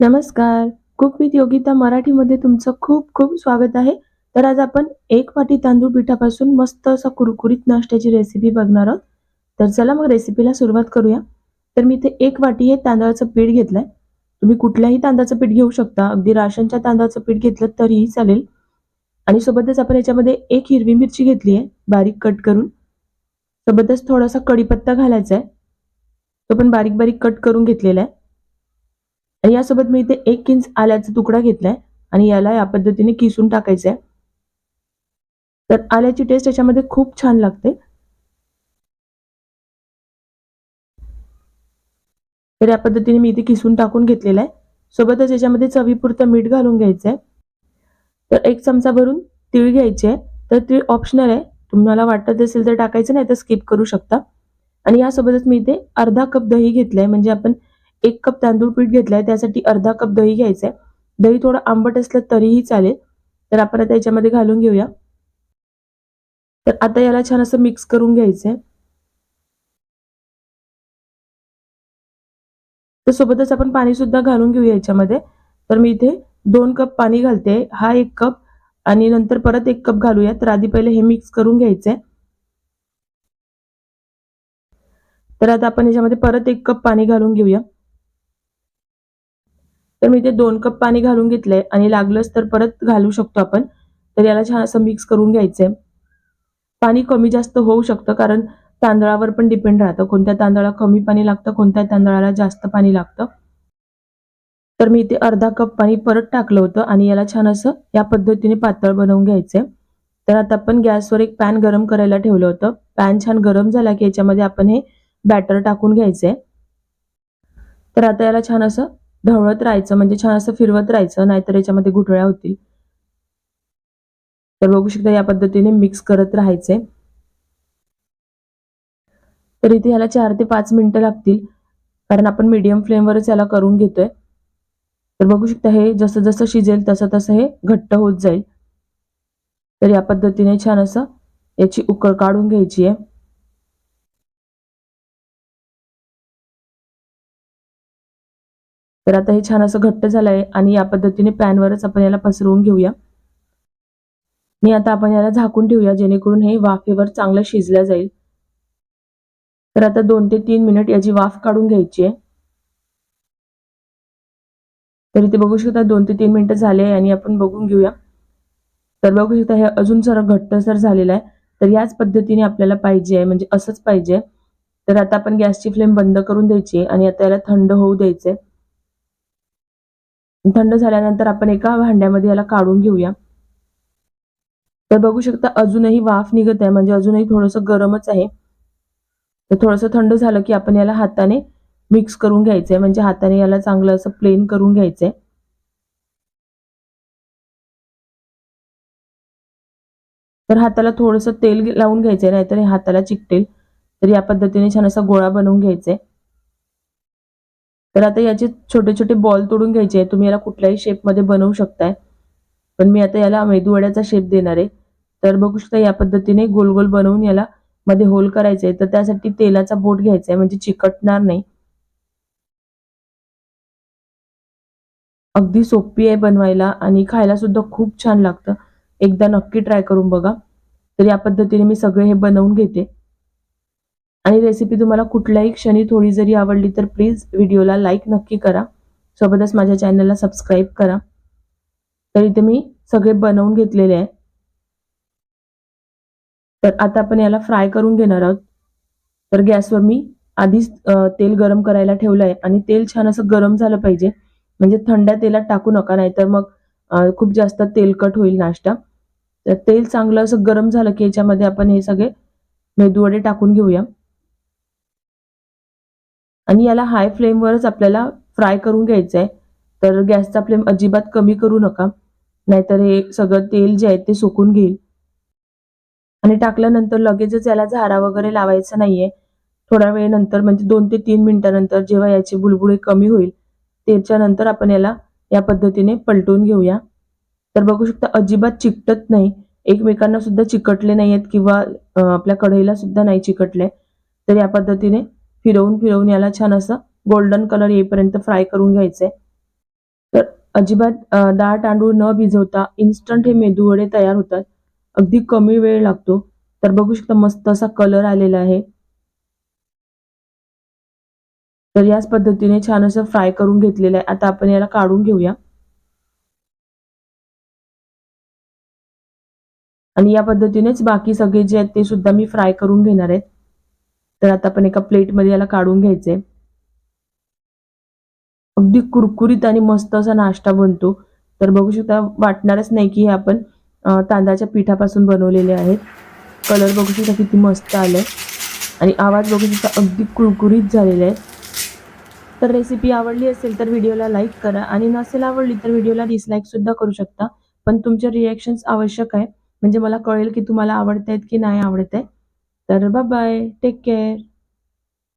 नमस्कार. Cook with Yogita मराठीमध्ये तुमचं खूप खूप स्वागत आहे. तर आज आपण एक वाटी तांदूळ पिठापासून मस्त असा कुरकुरीत नाश्त्याची रेसिपी बघणार आहोत. तर चला मग रेसिपीला सुरुवात करूया. तर मी इथे एक वाटी हे तांदळाचं पीठ घेतलंय. तुम्ही कुठल्याही तांदळाचं पीठ घेऊ शकता. अगदी राशनच्या तांदळाचं पीठ घेतलं तरीही चालेल. आणि सोबतच आपण याच्यामध्ये एक हिरवी मिरची घेतली आहे बारीक कट करून. सोबतच थोडासा कढीपत्ता घालायचा आहे. तो पण बारीक बारीक कट करून घेतलेला आहे. आणि यासोबत मी इथे एक इंच आल्याचा तुकडा घेतलाय आणि याला या पद्धतीने किसून टाकायचं आहे तर आल्याची टेस्ट याच्यामध्ये खूप छान लागते. तर या पद्धतीने मी इथे किसून टाकून घेतलेला आहे. सोबतच याच्यामध्ये चवीपुरतं मीठ घालून घ्यायचं आहे तर एक चमचा भरून तीळ घ्यायचे आहे तर तीळ ऑप्शनल आहे. तुम्हाला वाटत असेल तर टाकायचं नाही तर स्किप करू शकता. आणि यासोबतच मी इथे अर्धा कप दही घेतलंय. म्हणजे आपण एक कप तांदूळ पीठ घेतलंय त्यासाठी अर्धा कप दही घ्यायचंय. दही थोडं आंबट असलं तरीही चालेल. तर आपण आता याच्यामध्ये घालून घेऊया. तर आता याला छान असं मिक्स करून घ्यायचंय. तर सोबतच आपण पाणी सुद्धा घालून घेऊया याच्यामध्ये. तर मी इथे दोन कप पाणी घालते. हा एक कप आणि नंतर परत एक कप घालूया. तर आधी पहिले हे मिक्स करून घ्यायचंय. तर आता आपण याच्यामध्ये परत एक कप पाणी घालून घेऊया. तर मी इथे दोन कप पाणी घालून घेतलंय आणि लागलंच तर परत घालू शकतो आपण. तर याला छान असं मिक्स करून घ्यायचंय पाणी कमी जास्त होऊ शकतं कारण तांदळावर पण डिपेंड राहतं. कोणत्या तांदळाला कमी पाणी लागतं कोणत्या तांदळाला जास्त पाणी लागतं. तर मी इथे अर्धा कप पाणी परत टाकलं होतं आणि याला छान असं या पद्धतीने पातळ बनवून घ्यायचंय तर आता आपण गॅसवर एक पॅन गरम करायला ठेवलं होतं. पॅन छान गरम झाला की याच्यामध्ये आपण हे बॅटर टाकून घ्यायचंय तर आता याला छान असं ढवळत राहायचं म्हणजे छान असं फिरवत राहायचं नाहीतर याच्यामध्ये गुठळ्या होतील. तर बघू शकता या पद्धतीने मिक्स करत राहायचे. तर इथे ह्याला चार ते पाच मिनिटं लागतील कारण आपण मीडियम फ्लेमवरच याला करून घेतोय. तर बघू शकता हे जसं जसं शिजेल तसं तसं हे घट्ट होत जाईल. तर या पद्धतीने छान असं याची उकळ काढून घ्यायची आहे. तर आता हे छान असं घट्ट झालं आहे आणि या पद्धतीने पॅनवरच आपण याला पसरवून घेऊया. आणि आता आपण याला झाकून ठेवूया जेणेकरून हे वाफेवर चांगलं शिजलं जाईल. तर आता दोन ते तीन मिनिट याची वाफ काढून घ्यायची आहे. तर इथे बघू शकता दोन ते तीन मिनिटं झाले आणि आपण बघून घेऊया. तर बघू शकता हे अजून जरा घट्टसर झालेलं आहे. तर याच पद्धतीने आपल्याला पाहिजे आहे म्हणजे असंच पाहिजे तर आता आपण गॅसची फ्लेम बंद करून द्यायची आणि आता याला थंड होऊ द्यायचंय. थंड झाल्यानंतर आपण एका भांड्यामध्ये याला काढून घेऊया. तर बघू शकता अजूनही वाफ निघत आहे. म्हणजे अजूनही थोडंसं गरमच आहे. तर थोडंसं थंड झालं की आपण याला हाताने मिक्स करून घ्यायचंय. म्हणजे हाताने याला चांगलं असं प्लेन करून घ्यायचंय. तर हाताला थोडंसं तेल लावून घ्यायचंय. नाहीतर हाताला चिकटेल. तर या पद्धतीने छान असा गोळा बनवून घ्यायचाय. तर आता याचे छोटे छोटे बॉल तोडून घ्यायचे आहे तुम्ही याला कुठल्याही शेपमध्ये बनवू शकताय. पण मी आता याला मेदूवड्याचा शेप देणार आहे. तर बघू शकता या पद्धतीने गोल गोल बनवून याला मध्ये होल करायचे तर त्यासाठी तेलाचा बोट घ्यायचा आहे म्हणजे चिकटणार नाही. अगदी सोपी आहे बनवायला आणि खायला सुद्धा खूप छान लागतं. एकदा नक्की ट्राय करून बघा. तर या पद्धतीने मी सगळे हे बनवून घेते. आणि रेसिपी तुम्हाला कुठल्याही क्षणी थोडी जरी आवडली तर प्लीज व्हिडिओला लाईक नक्की करा. सोबतच माझ्या चॅनलला सबस्क्राईब करा. तर इथे मी सगळे बनवून घेतलेले आहे तर आता आपण याला फ्राय करून घेणार आहोत. तर गॅसवर मी आधीच तेल गरम करायला ठेवलं आहे आणि तेल छान असं गरम झालं पाहिजे. म्हणजे थंड्या तेलात टाकू नका नाहीतर मग खूप जास्त तेलकट होईल नाश्ता. तर तेल चांगलं असं गरम झालं की याच्यामध्ये आपण हे सगळे मेदूवडे टाकून घेऊया. आणि याला हाय फ्लेमवरच आपल्याला फ्राय करून घ्यायचं आहे तर गॅसचा फ्लेम अजिबात कमी करू नका. नाहीतर हे सगळं तेल जे आहे ते सुकून घेईल. आणि टाकल्यानंतर लगेचच याला झारा वगैरे लावायचा नाहीये. थोड्या वेळेनंतर म्हणजे दोन ते तीन मिनिटानंतर जेव्हा याची बुलबुळे कमी होईल त्याच्यानंतर आपण याला या पद्धतीने पलटून घेऊया. तर बघू शकता अजिबात चिकटत नाही. एकमेकांना सुद्धा चिकटले नाही आहेत किंवा आपल्या कढईला सुद्धा नाही चिकटले. तर या पद्धतीने फिरवून फिरवून याला छान असं गोल्डन कलर येईपर्यंत फ्राय करून घ्यायचंय तर अजिबात डाळ तांदूळ न भिजवता इन्स्टंट हे मेदू वडे तयार होतात. अगदी कमी वेळ लागतो. तर बघू शकता मस्त असा कलर आलेला आहे. तर याच पद्धतीने छान असं फ्राय करून घेतलेलं आहे. आता आपण याला काढून घेऊया. आणि या पद्धतीनेच बाकी सगळे जे आहेत ते सुद्धा मी फ्राय करून घेणार आहेत. तर आता आपण एका प्लेटमध्ये याला काढून घ्यायचंय अगदी कुरकुरीत आणि मस्त असा नाश्ता बनतो. तर बघू शकता वाटणारच नाही की हे आपण तांदळाच्या पिठापासून बनवलेले आहेत. कलर बघू शकता किती मस्त आलं आणि आवाज बघू शकता अगदी कुरकुरीत झालेले आहेत तर रेसिपी आवडली असेल तर व्हिडिओला लाईक करा. आणि नसेल आवडली तर व्हिडिओला डिसलाईकसुद्धा करू शकता. पण तुमचे रिॲक्शन्स आवश्यक आहे. म्हणजे मला कळेल की तुम्हाला आवडत आहेत की नाही आवडत आहे तर बाय टेक केअर